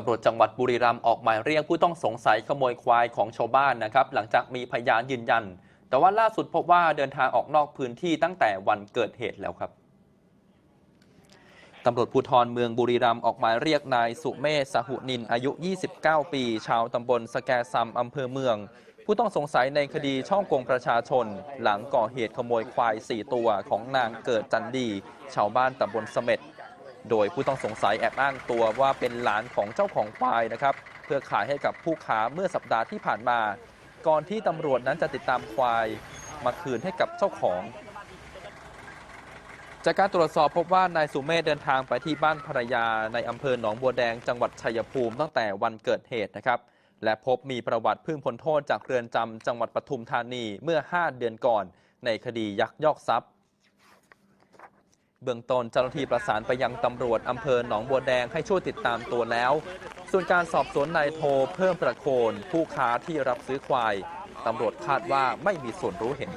ตำรวจจังหวัดบุรีรัมย์ออกหมายเรียกผู้ต้องสงสัยขโมยควายของชาวบ้านนะครับ หลังจากมีพยานยืนยัน แต่ว่าล่าสุดพบว่าเดินทางออกนอกพื้นที่ตั้งแต่วันเกิดเหตุแล้วครับตำรวจภูธรเมืองบุรีรัมย์ออกหมายเรียกนายสุเมธสหุนินอายุ 29 ปี ชาวตำบลสแกซัมอำเภอเมือง ผู้ต้องสงสัยในคดีช่องโกงประชาชน หลังก่อเหตุขโมยควาย 4 ตัวของนางเกิดจันดี ชาวบ้านตำบลเสม็ด โดยผู้ต้องสงสัยแอบอ้างตัวว่าเป็นหลานของเจ้าของควายนะครับ เพื่อขายให้กับผู้ค้าเมื่อสัปดาห์ที่ผ่านมา ก่อนที่ตำรวจนั้นจะติดตามควายมาคืนให้กับเจ้าของ จากการตรวจสอบพบว่านายสุเมธเดินทางไปที่บ้านภรรยาในอำเภอหนองบัวแดงจังหวัดชัยภูมิตั้งแต่วันเกิดเหตุนะครับและพบมีประวัติเพิ่งพ้นโทษจากเรือนจำจังหวัดปทุมธานีเมื่อ 5 เดือนก่อน ในคดียักยอกทรัพย์ เบื้องต้นเจ้าหน้าที่ประสานไปยังตำรวจอำเภอหนองบัวแดงให้ช่วยติดตามตัวแล้ว ส่วนการสอบสวนนายโทเพิ่มประโคน ผู้ค้าที่รับซื้อควายตำรวจคาดว่าไม่มีส่วนรู้เห็น